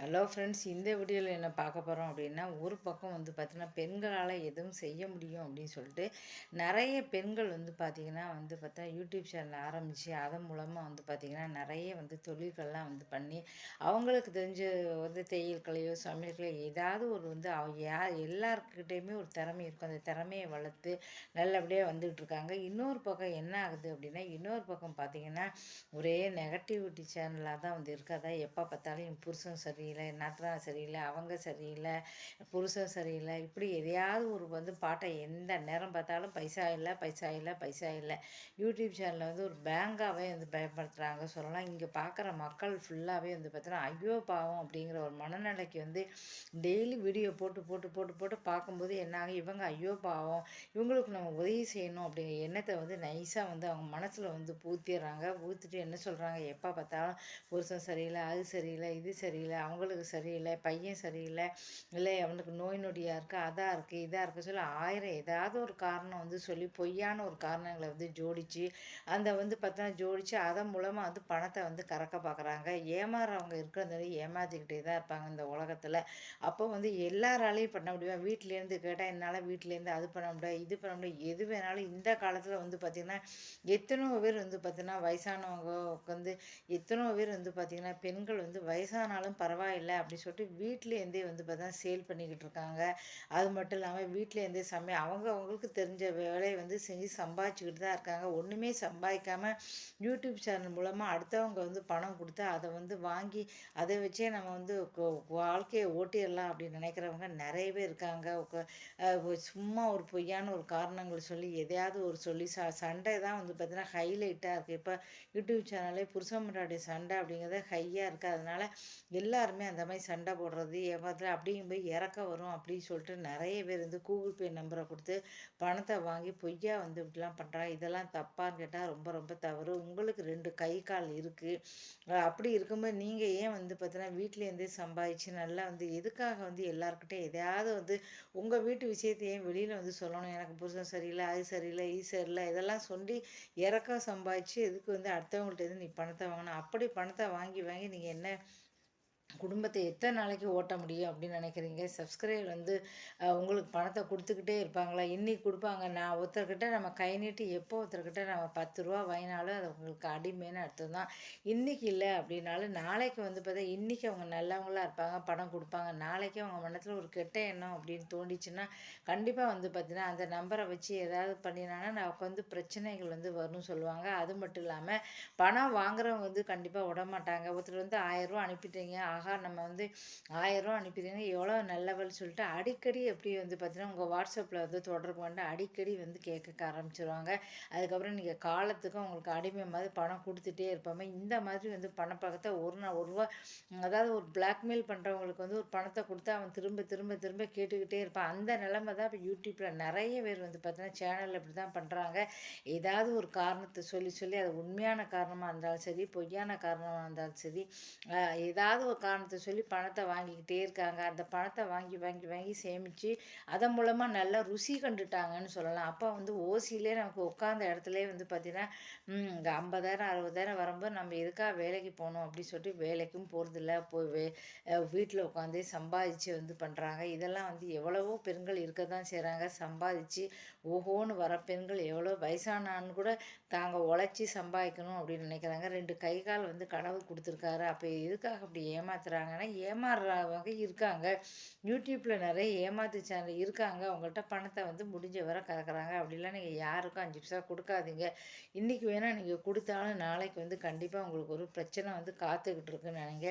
Hello friends இந்த வீடியோவில் என்ன பார்க்க போகிறோம் அப்படின்னா ஒரு பக்கம் வந்து பார்த்திங்கன்னா பெண்களால் எதுவும் செய்ய முடியும் அப்படின்னு சொல்லிட்டு நிறைய பெண்கள் வந்து பார்த்திங்கன்னா வந்து பார்த்தா யூடியூப் சேனல் ஆரம்பித்து அதன் மூலமாக வந்து பார்த்திங்கன்னா நிறைய வந்து தொழில்கள்லாம் வந்து பண்ணி அவங்களுக்கு தெரிஞ்ச வந்து தையல்களையோ சமையல்களையோ ஏதாவது ஒரு வந்து அவ யா எல்லாருக்கிட்டேயுமே ஒரு திறமை இருக்கும். அந்த திறமையை வளர்த்து நல்லபடியாக வந்துகிட்டு இருக்காங்க. இன்னொரு பக்கம் என்ன ஆகுது அப்படின்னா இன்னொரு பக்கம் பார்த்திங்கன்னா ஒரே நெகட்டிவிட்டி சேனலாக தான் வந்து இருக்காதா எப்போ பார்த்தாலும் என் புருஷன் சரி சரியில்லை நாத்தனார் சரியில்லை அவங்க சரியில்லை புருஷன் சரியில்லை இப்படி எதையாவது ஒரு வந்து பாட்டை எந்த நேரம் பார்த்தாலும் பைசா இல்லை பைசா இல்லை பைசா இல்லை. யூடியூப் சேனலில் வந்து ஒரு பேங்காகவே வந்து பயன்படுத்துகிறாங்க சொல்லலாம். இங்கே பார்க்குற மக்கள் ஃபுல்லாகவே வந்து பார்த்தோன்னா ஐயோ பாவம் அப்படிங்கிற ஒரு மனநிலைக்கு வந்து டெய்லி வீடியோ போட்டு போட்டு போட்டு போட்டு பார்க்கும்போது என்னாகும்? இவங்க ஐயோ பாவம் இவங்களுக்கு நம்ம உதவி செய்யணும் அப்படிங்கிற எண்ணத்தை வந்து நைஸாக வந்து அவங்க மனசில் வந்து பூத்திடுறாங்க பூத்திட்டு என்ன சொல்கிறாங்க எப்போ பார்த்தாலும் புருஷன் சரியில்லை அது சரியில்லை இது சரியில்லை அவங்க அவங்களுக்கு சரியில்லை பையன் சரியில்லை இல்லை அவனுக்கு நோய் நொடியாக இருக்குது அதாக இருக்குது இதாக இருக்குது சொல்லி ஆயிரம் ஏதாவது ஒரு காரணம் வந்து சொல்லி பொய்யான ஒரு காரணங்களை வந்து ஜோடித்து அந்த வந்து பார்த்தோன்னா ஜோடித்து அதன் மூலமாக வந்து பணத்தை வந்து கறக்க பார்க்குறாங்க ஏமாறுறவங்க இருக்கிறது ஏமாற்றிக்கிட்டே தான் இருப்பாங்க இந்த உலகத்தில். அப்போ வந்து எல்லாராலையும் பண்ண முடியும்? வீட்டிலேருந்து கேட்டால் என்னால் வீட்டிலேருந்து அது பண்ண முடியாது இது பண்ண முடியாது எது வேணாலும் இந்த காலத்தில் வந்து பார்த்திங்கன்னா எத்தனோ பேர் வந்து பார்த்திங்கன்னா வயசானவங்க வந்து எத்தனோ பேர் வந்து பார்த்திங்கன்னா பெண்கள் வந்து வயசானாலும் பரவாயில்ல. பரவாயில்லை அப்படின்னு சொல்லிட்டு வீட்டிலேருந்தே வந்து பார்த்தா சேல் பண்ணிக்கிட்டு இருக்காங்க அது மட்டும் இல்லாமல் வீட்டிலேருந்தே சமை அவங்க அவங்களுக்கு தெரிஞ்ச வேலையை வந்து செஞ்சு சம்பாதிச்சுக்கிட்டு தான் இருக்காங்க. ஒன்றுமே சம்பாதிக்காமல் யூடியூப் சேனல் மூலமாக அடுத்தவங்க வந்து பணம் கொடுத்து அதை வந்து வாங்கி அதை வச்சே நம்ம வந்து வாழ்க்கையை ஓட்டிடலாம் அப்படின்னு நினைக்கிறவங்க நிறையவே இருக்காங்க. சும்மா ஒரு பொய்யான ஒரு காரணங்கள் சொல்லி எதையாவது ஒரு சொல்லி ச சண்டை தான் வந்து பார்த்திங்கன்னா ஹைலைட்டாக இருக்குது இப்போ யூடியூப் சேனலே புருஷன் முன்னாடி சண்டை அப்படிங்கிறத ஹையாக இருக்குது அதனால் எல்லா எல்லாருமே அந்த மாதிரி சண்டை போடுறது ஏமாத்துல அப்படியும் போய் இறக்க வரும் அப்படின்னு சொல்லிட்டு நிறைய பேர் வந்து கூகுள் பே நம்பரை கொடுத்து பணத்தை வாங்கி பொய்யா வந்து இப்படிலாம் பண்ணுறாங்க இதெல்லாம் தப்பான்னு கேட்டால் ரொம்ப ரொம்ப தவறு. உங்களுக்கு ரெண்டு கை கால் இருக்குது அப்படி இருக்கும்போது நீங்கள் ஏன் வந்து பார்த்தீங்கன்னா வீட்டிலேருந்தே சம்பாதிச்சு நல்லா வந்து எதுக்காக வந்து எல்லாருக்கிட்டே எதையாவது வந்து உங்கள் வீட்டு விஷயத்தை ஏன் வெளியில் வந்து சொல்லணும்? எனக்கு புருஷன் சரியில்லை அது சரியில்லை இது சரியில்லை இதெல்லாம் சொல்லி இறக்க சம்பாதிச்சு எதுக்கு வந்து அடுத்தவங்கள்ட்ட நீ பணத்தை வாங்கணும்? அப்படி பணத்தை வாங்கி வாங்கி நீங்கள் என்ன குடும்பத்தை எத்தனை நாளைக்கு ஓட்ட முடியும் அப்படின்னு நினைக்கிறீங்க? சப்ஸ்கிரைபர் வந்து உங்களுக்கு பணத்தை கொடுத்துக்கிட்டே இருப்பாங்களா? இன்றைக்கி கொடுப்பாங்க. நான் ஒருத்தர்கிட்ட நம்ம கை நீட்டி எப்போ ஒருத்தர்கிட்ட நம்ம பத்து ரூபா வாங்கினாலும் அது உங்களுக்கு அடிமைன்னு அர்த்தம் தான். இன்றைக்கி இல்லை அப்படின்னாலும் நாளைக்கு வந்து பார்த்தா இன்றைக்கி அவங்க நல்லவங்களாக இருப்பாங்க பணம் கொடுப்பாங்க. நாளைக்கு அவங்க மனத்தில் ஒரு கெட்ட எண்ணம் அப்படின்னு தோண்டிச்சுன்னா கண்டிப்பாக வந்து பார்த்தீங்கன்னா அந்த நம்பரை வச்சு ஏதாவது பண்ணினாங்கன்னா நமக்கு வந்து பிரச்சனைகள் வந்து வரும்னு சொல்லுவாங்க. அது மட்டும் இல்லாமல் பணம் வாங்குறவங்க வந்து கண்டிப்பாக விட மாட்டாங்க ஒருத்தர் வந்து ஆயிரரூவா அனுப்பிட்டீங்க ஆகா நம்ம வந்து ஆயிரம் அனுப்பிடுங்க எவ்வளோ நல்லவள் சொல்லிட்டு அடிக்கடி எப்படி வந்து பார்த்தீங்கன்னா உங்கள் வாட்ஸ்அப்பில் வந்து தொடர்பு கொண்டு அடிக்கடி வந்து கேட்க ஆரம்பிச்சிருவாங்க. அதுக்கப்புறம் நீங்கள் காலத்துக்கும் உங்களுக்கு அடிமை மாதிரி பணம் கொடுத்துட்டே இருப்பாங்க. இந்த மாதிரி வந்து பணப்பழக்கத்தை ஒரு நாள் ஒரு ரூபா அதாவது ஒரு பிளாக்மெயில் பண்ணுறவங்களுக்கு வந்து ஒரு பணத்தை கொடுத்து அவன் திரும்ப திரும்ப திரும்ப கேட்டுக்கிட்டே இருப்பான். அந்த நிலமை தான் இப்போ யூடியூப்பில் நிறைய பேர் வந்து பார்த்தீங்கன்னா சேனலில் இப்படி தான் பண்ணுறாங்க ஏதாவது ஒரு காரணத்தை சொல்லி சொல்லி அது உண்மையான காரணமாக இருந்தாலும் சரி பொய்யான காரணமாக இருந்தாலும் சரி ஏதாவது ஒரு காரணத்தை சொல்லி பணத்தை வாங்கிக்கிட்டே இருக்காங்க. அந்த பணத்தை வாங்கி வாங்கி வாங்கி சேமித்து அதன் மூலமாக நல்லா ருசி கண்டுட்டாங்கன்னு சொல்லலாம். அப்போ வந்து ஓசியிலே நமக்கு உட்காந்த இடத்துல வந்து பார்த்திங்கன்னா இங்கே ஐம்பதாயிரம் அறுபதாயிரம் வரும்போது நம்ம எதுக்காக வேலைக்கு போகணும்? அப்படின்னு சொல்லிட்டு வேலைக்கும் போகிறதில்ல போய் வே வீட்டில் உட்காந்து சம்பாதிச்சு வந்து பண்ணுறாங்க இதெல்லாம் வந்து எவ்வளவோ பெண்கள் இருக்க தான் செய்கிறாங்க சம்பாதிச்சு ஓஹோன்னு வர பெண்கள் எவ்வளோ வயசானான்னு கூட தாங்க உழைச்சி சம்பாதிக்கணும் அப்படின்னு நினைக்கிறாங்க. ரெண்டு கை கால் வந்து கடவுள் கொடுத்துருக்காரு. அப்போ எதுக்காக அப்படி ஏமா ஏமாத்துறாங்கன்னா ஏமாறுறவங்க இருக்காங்க. யூடியூப்பில் நிறைய ஏமாத்து சேனல் இருக்காங்க. அவங்கள்ட்ட பணத்தை வந்து முடிஞ்ச வரை கறக்குறாங்க. அப்படிலாம் நீங்கள் யாருக்கும் அஞ்சு பைசா கொடுக்காதீங்க. இன்றைக்கி வேணால் நீங்கள் கொடுத்தாலும் நாளைக்கு வந்து கண்டிப்பாக உங்களுக்கு ஒரு பிரச்சனை வந்து காத்துக்கிட்டு இருக்குன்னு நினைங்க.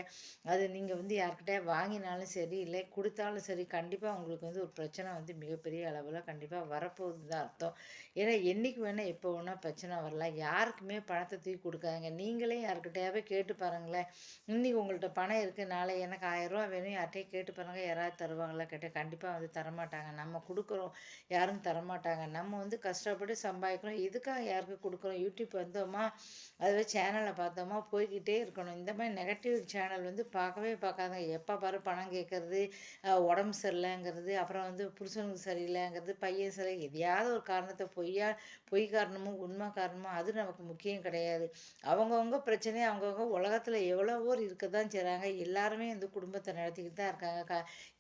அது நீங்கள் வந்து யார்கிட்ட வாங்கினாலும் சரி இல்லை கொடுத்தாலும் சரி கண்டிப்பாக உங்களுக்கு வந்து ஒரு பிரச்சனை வந்து மிகப்பெரிய அளவில் கண்டிப்பாக வரப்போகுது தான் அர்த்தம். ஏன்னா என்றைக்கு வேணால் எப்போ வேணால் பிரச்சனை வரலாம். யாருக்குமே பணத்தை தூக்கி கொடுக்காதீங்க. நீங்களே யாருக்கிட்டையாவே கேட்டு பாருங்களேன். இன்றைக்கி உங்கள்கிட்ட பணம் இருக்குது எனக்கு நாளை எனக்கு ஆயிரரூவா வேணும் யார்கிட்டையும் கேட்டு பாருங்கள் யாராவது தருவாங்களா கேட்டால் கண்டிப்பாக வந்து தரமாட்டாங்க. நம்ம கொடுக்குறோம் யாரும் தரமாட்டாங்க. நம்ம வந்து கஷ்டப்பட்டு சம்பாதிக்கிறோம் இதுக்காக யாருக்கு கொடுக்குறோம்? யூடியூப் வந்தோமா அதுவே சேனலை பார்த்தோமா போய்கிட்டே இருக்கணும். இந்த மாதிரி நெகட்டிவ் சேனல் வந்து பார்க்கவே பார்க்காதுங்க. எப்போ பாரு பணம் கேட்குறது உடம்பு சரியில்லைங்கிறது அப்புறம் வந்து புருஷனுக்கு சரியில்லைங்கிறது பையன் சரி எதையாவது ஒரு காரணத்தை பொய்யா பொய் காரணமும் உண்மை காரணமும் அது நமக்கு முக்கியம் கிடையாது. அவங்கவுங்க பிரச்சனை அவங்கவுங்க உலகத்தில் எவ்வளவோ இருக்க தான் செய்கிறாங்க எல்லாருமே வந்து குடும்பத்தை நடத்திக்கிட்டு தான் இருக்காங்க. க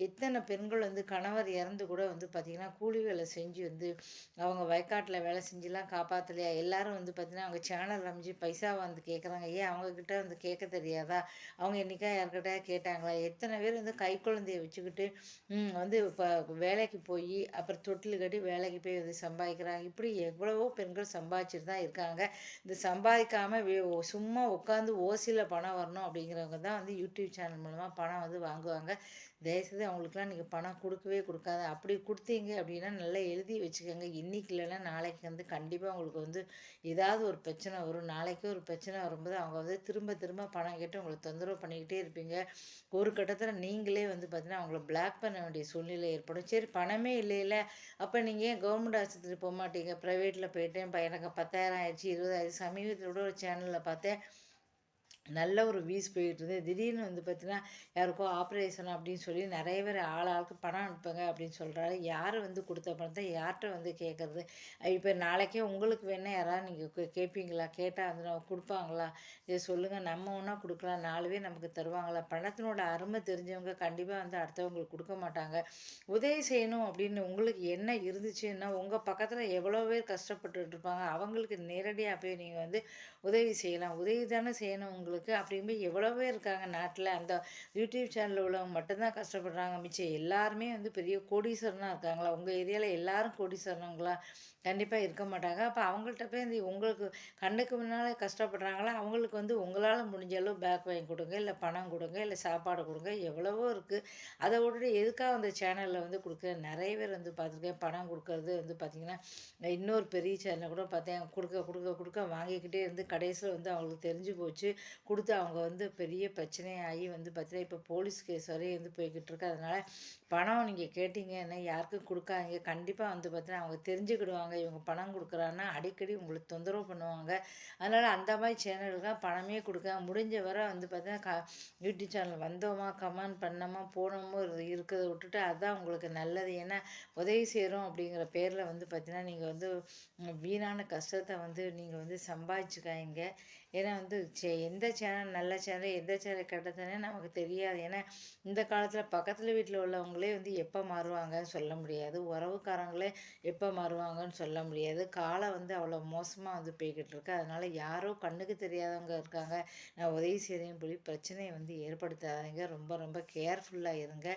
எத்தனை பெண்கள் வந்து கணவர் இறந்து கூட வந்து பார்த்திங்கன்னா கூலி வேலை செஞ்சு வந்து அவங்க வயக்காட்டில் வேலை செஞ்சுலாம் காப்பாற்றலையா எல்லாரும் வந்து பார்த்திங்கன்னா அவங்க சேனல் அமைச்சு பைசா வந்து கேட்குறாங்க ஏன் அவங்கக்கிட்ட வந்து கேட்க தெரியாதா? அவங்க என்றைக்கா யார்கிட்ட கேட்டாங்களா? எத்தனை பேர் வந்து கை குழந்தைய வச்சுக்கிட்டு வந்து இப்போ வேலைக்கு போய் அப்புறம் தொட்டில் கட்டி வேலைக்கு போய் வந்து சம்பாதிக்கிறாங்க. இப்படி எவ்வளவோ பெண்கள் சம்பாதிச்சுட்டு தான் இருக்காங்க. இந்த சம்பாதிக்காமல் சும்மா உட்காந்து ஓசியில் பணம் வரணும் அப்படிங்கிறவங்க தான் வந்து யூடியூப் சேனல் மூலமாக பணம் வந்து வாங்குவாங்க. தயவுசெய்து அவங்களுக்குலாம் நீங்கள் பணம் கொடுக்கவே கொடுக்காது. அப்படி கொடுத்தீங்க அப்படின்னா நல்லா எழுதி வச்சுக்கோங்க. இன்றைக்கி இல்லைன்னா நாளைக்கு வந்து கண்டிப்பாக உங்களுக்கு வந்து ஏதாவது ஒரு பிரச்சனை வரும். நாளைக்கு ஒரு பிரச்சனை வரும்போது அவங்க வந்து திரும்ப திரும்ப பணம் கேட்டு உங்களை தொந்தரவு பண்ணிக்கிட்டே இருப்பீங்க. ஒரு கட்டத்தில் நீங்களே வந்து பார்த்தீங்கன்னா அவங்கள பிளாக் பண்ண வேண்டிய சூழ்நிலை ஏற்படும். சரி பணமே இல்லையில. அப்போ நீங்கள் கவர்மெண்ட் ஆஸ்பத்திரி போக மாட்டீங்க? ப்ரைவேட்டில் போயிட்டேன் எனக்கு பத்தாயிரம் ஆயிடுச்சு இருபதாயிரம் சமீபத்தில் கூட ஒரு சேனலில் பார்த்தேன். நல்ல ஒரு வீஸ் போயிட்டு இருந்தது திடீர்னு வந்து பார்த்தீங்கன்னா யாருக்கோ ஆப்ரேஷன் அப்படின்னு சொல்லி நிறைய பேர் ஆள் ஆளுக்கு பணம் அனுப்புங்க அப்படின்னு சொல்கிறாரு யார் வந்து கொடுத்த பணத்தை யார்கிட்ட வந்து கேட்குறது இப்போ நாளைக்கே உங்களுக்கு வேணால் யாராவது நீங்கள் கேட்பீங்களா கேட்டால் வந்து நம்ம கொடுப்பாங்களா? இதை சொல்லுங்கள் நம்ம ஒன்றா கொடுக்கலாம். நாலு பேர் நமக்கு தருவாங்களா? பணத்தினோட அருமை தெரிஞ்சவங்க கண்டிப்பாக வந்து அடுத்தவங்களுக்கு கொடுக்க மாட்டாங்க. உதவி செய்யணும் அப்படின்னு உங்களுக்கு என்ன இருந்துச்சுன்னா உங்கள் பக்கத்தில் எவ்வளோ பேர் கஷ்டப்பட்டுட்டு இருப்பாங்க. அவங்களுக்கு நேரடியாக போய் நீங்கள் வந்து உதவி செய்யலாம். உதவி தானே செய்யணும் உங்களுக்கு. உங்களுக்கு அப்படிங்கும்போது எவ்வளவோ இருக்காங்க நாட்டில். அந்த யூடியூப் சேனலில் உள்ளவங்க மட்டும்தான் கஷ்டப்படுறாங்க மிச்சம் எல்லாருமே வந்து பெரிய கோடீஸ்வரனாக இருக்காங்களா? உங்கள் ஏரியாவில் எல்லாரும் கோடீஸ்வரனுங்களா? கண்டிப்பாக இருக்க மாட்டாங்க. அப்போ அவங்கள்ட்ட போய் இந்த உங்களுக்கு கண்ணுக்கு முன்னால் கஷ்டப்படுறாங்களா? அவங்களுக்கு வந்து உங்களால் முடிஞ்ச அளவு பேக் வாங்கி கொடுங்க இல்லை பணம் கொடுங்க இல்லை சாப்பாடு கொடுங்க எவ்வளவோ இருக்குது அதை விட்டுட்டு எதுக்காக அந்த சேனலில் வந்து கொடுக்க நிறைய பேர் வந்து பார்த்துருக்கேன் பணம் கொடுக்கறது வந்து பார்த்திங்கன்னா இன்னொரு பெரிய சேனலில் கூட பார்த்தேன். கொடுக்க கொடுக்க கொடுக்க வாங்கிக்கிட்டே இருந்து கடைசியில் வந்து அவங்களுக்கு தெரிஞ்சு போச்சு. கொடுத்து அவங்க வந்து பெரிய பிரச்சனையாகி வந்து பார்த்தீங்கன்னா இப்போ போலீஸ் கேஸ் வரையும் வந்து போய்கிட்டு இருக்கு. அதனால் பணம் நீங்கள் கேட்டீங்கன்னா யாருக்கும் கொடுக்காதீங்க. கண்டிப்பாக வந்து பார்த்தீங்கன்னா அவங்க தெரிஞ்சுக்கிடுவாங்க. இவங்க பணம் கொடுக்குறான்னா அடிக்கடி உங்களுக்கு தொந்தரவு பண்ணுவாங்க. அதனால் அந்த மாதிரி சேனலுக்கு பணமே கொடுக்க முடிஞ்ச வரை வந்து பார்த்தீங்கன்னா க யூடியூப் சேனல் வந்தோமா கமெண்ட் பண்ணோமா போனோமோ இருக்கிறத விட்டுட்டு அதுதான் உங்களுக்கு நல்லது. ஏன்னா உதவி செய்கிறோம் அப்படிங்கிற பேரில் வந்து பார்த்தீங்கன்னா நீங்கள் வந்து வீணான கஷ்டத்தை வந்து நீங்கள் வந்து சம்பாதிச்சுக்காய்ங்க ஏன்னா வந்து சே எந்த சேனல் நல்ல சேனல் எந்த சேனல் கெட்ட சேனல் நமக்கு தெரியாது. ஏன்னா இந்த காலத்தில் பக்கத்தில் வீட்டில் உள்ளவங்களே வந்து எப்போ மாறுவாங்கன்னு சொல்ல முடியாது. உறவுக்காரங்களே எப்போ மாறுவாங்கன்னு சொல்ல முடியாது. காலம் வந்து அவ்வளோ மோசமாக வந்து போய்கிட்டு இருக்கு. அதனால் யாரோ கண்ணுக்கு தெரியாதவங்க இருக்காங்க. நான் உதவி செய்கிறேன் சொல்லி பிரச்சனையை வந்து ஏற்படுத்தாதீங்க. ரொம்ப ரொம்ப கேர்ஃபுல்லாக இருங்க.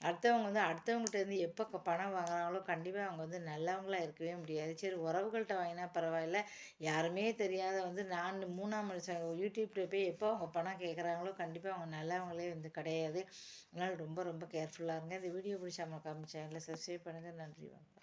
அடுத்தவங்க வந்து அடுத்தவங்கள்ட்ட இருந்து எப்போ பணம் வாங்கினாங்களோ கண்டிப்பாக அவங்க வந்து நல்லவங்களாக இருக்கவே முடியாது. சரி உறவுகள்கிட்ட வாங்கினா பரவாயில்ல. யாருமே தெரியாத வந்து நான் மூணாம் மனுஷன் யூடியூப்பில் போய் எப்போ அவங்க பணம் கேட்குறாங்களோ கண்டிப்பாக அவங்க நல்லவங்களே வந்து கிடையாது. அதனால் ரொம்ப ரொம்ப கேர்ஃபுல்லாக இருங்க. இந்த வீடியோ பிடிச்சா நம்ம சேனலை சப்ஸ்கிரைப் பண்ணுங்கள் நன்றி வணக்கம்.